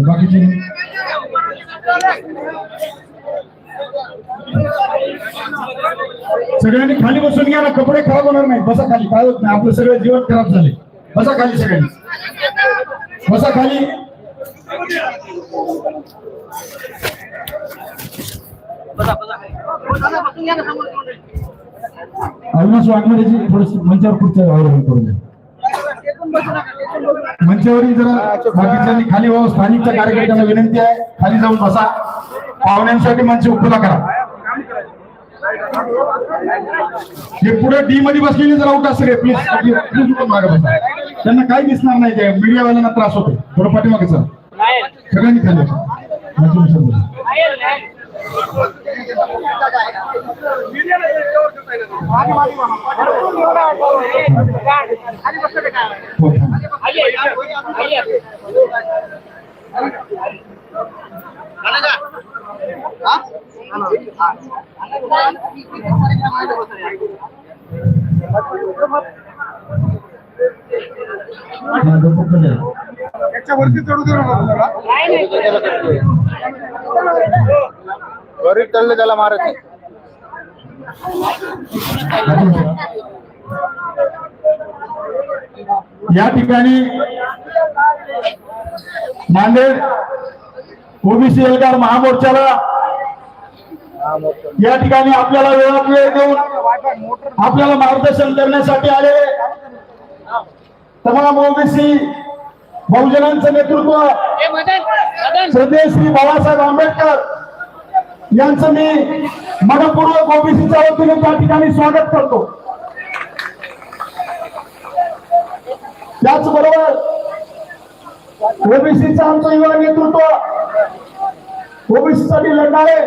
बाकीचे सगळ्यांनी खाली बसून घ्या ना कपडे खराब होणार नाही बसा खाली काय होत नाही. आपलं सगळं जीवन खराब झाले बसा खाली सगळ्यांनी. बसा खाली. अविनाश वाघमारेची थोडस मंचावर पुढच्या अवलंबन करून. द्या मंचावरील जरा बाकीच्यांनी खाली व्हावं. स्थानिकच्या कार्यकर्त्यांना विनंती आहे. खाली जाऊन बसा. पाहुण्यांसाठी मंच उपला करा. हे पुढे डी मध्ये बसलेले जरा उठा सगळे प्लीज प्लीज उठून मागे बसा. त्यांना काही दिसणार नाही. ते मीडियावाल्यांना त्रास होतो थोडं पाठीमागे सर सगळ्यांनी खाली हो. हा, डोकं खाली आहे. वरील तळले त्याला मारत. या ठिकाणी नांदेड ओबीसी एल्गार महामोर्चाला या ठिकाणी आपल्याला वेळात वेळ देऊन आपल्याला मार्गदर्शन करण्यासाठी आले तमाम ओबीसी बहुजनांचं नेतृत्व श्रद्धेय श्री बाबासाहेब आंबेडकर यांचं मी मनपूर्वक ओबीसीच्या वतीने त्या ठिकाणी स्वागत करतो. त्याचबरोबर ओबीसीचं आमचं युवा नेतृत्व ओबीसीसाठी लढणारे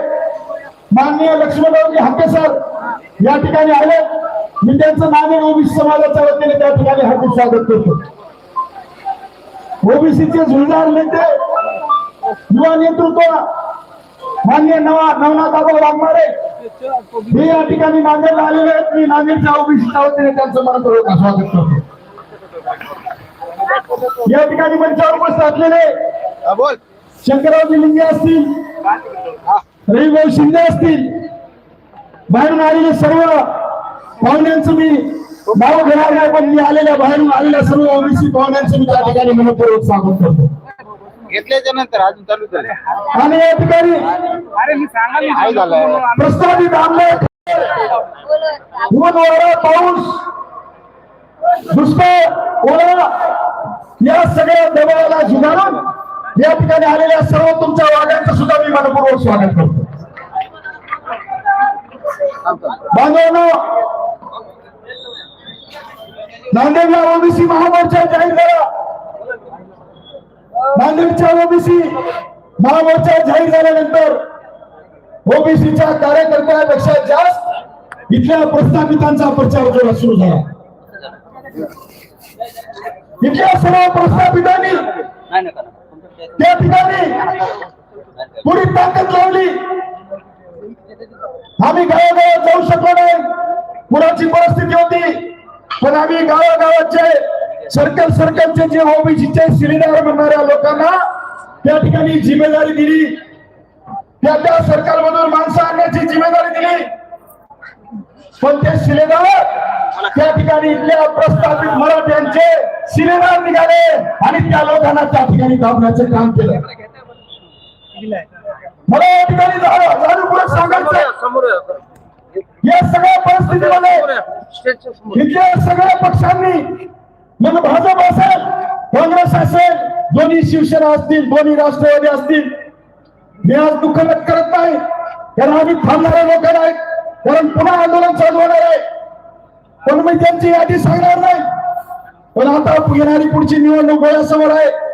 माननीय लक्ष्मणरावजी हाके सर या ठिकाणी आले. मी त्यांचं नाणे ओबीसी समाजाच्या वतीने त्या ठिकाणी हार्दिक स्वागत करतो. ओबीसीचे झुंजार नेते युवा नेतृत्व मान्य नवा नवनाथ आबा वाघमारे. हे या ठिकाणी नांदेडला आलेले आहेत. मी नांदेडच्या ओबीसीच्या वतीने त्यांचं मनपूर्वक स्वागत करतो. या ठिकाणी मंचावर उपस्थित असलेले शंकररावजी लिंगे असतील रविभाऊ शिंदे असतील बाहेरून आलेले सर्व पाहुण्यांचं मी नाव घेणार नाही पण मी आलेल्या बाहेरून आलेल्या सर्व ओबीसी पाहुण्यांचं मी त्या ठिकाणी मनपूर्वक स्वागत करतो. घेतल्याच्या नंतर अजून चालू झाले आणि या ठिकाणी काय झालंय? प्रस्तावित आमदार ऊन वारा पाऊस दुष्काळ ओला या सगळ्या दबावाला झुगारून या ठिकाणी आलेल्या सर्व तुमच्या वाड्यांचं सुद्धा मी मनपूर्वक स्वागत करतो. बांधवांनो नांदेडला ओबीसी महामोर्चा नांदेडच्या ओबीसी महामोर्चा जाहीर झाल्यानंतर ओबीसीच्या कार्यकर्त्यापेक्षा जास्त इथल्या प्रस्थापितांचा प्रचार जोरात सुरू झाला. इथल्या सर्व प्रस्थापितांनी त्या ठिकाणी पुरी ताकद लावली. आम्ही गावागावात जाऊ शकलो नाही. पुराची परिस्थिती होती पण आम्ही गावागावात जे सर्कल सर्कलचे जे ओबीसीचे सिलेंडर म्हणणाऱ्या लोकांना त्या ठिकाणी जिम्मेदारी दिली. त्या त्या सरकारमधून माणसं आणण्याची जिम्मेदारी दिली. पण ते शिलेदार त्या ठिकाणी इथल्या प्रस्थापित मराठ्यांचे शिलेदार निघाले आणि त्या लोकांना त्या ठिकाणी दाबण्याचं काम केलं. मला या ठिकाणी सांगायचं या सगळ्या परिस्थितीमध्ये इथल्या सगळ्या पक्षांनी मग भाजप असेल काँग्रेस असेल दोन्ही शिवसेना असतील दोन्ही राष्ट्रवादी असतील मी आज दुःख व्यक्त करत नाही. कारण आम्ही थांबणारे लोक नाही कारण पुन्हा आंदोलन चालू होणार आहे. पण मी त्यांची यादी सांगणार नाही. पण आता येणारी पुढची निवडणूक डोळ्यासमोर आहे.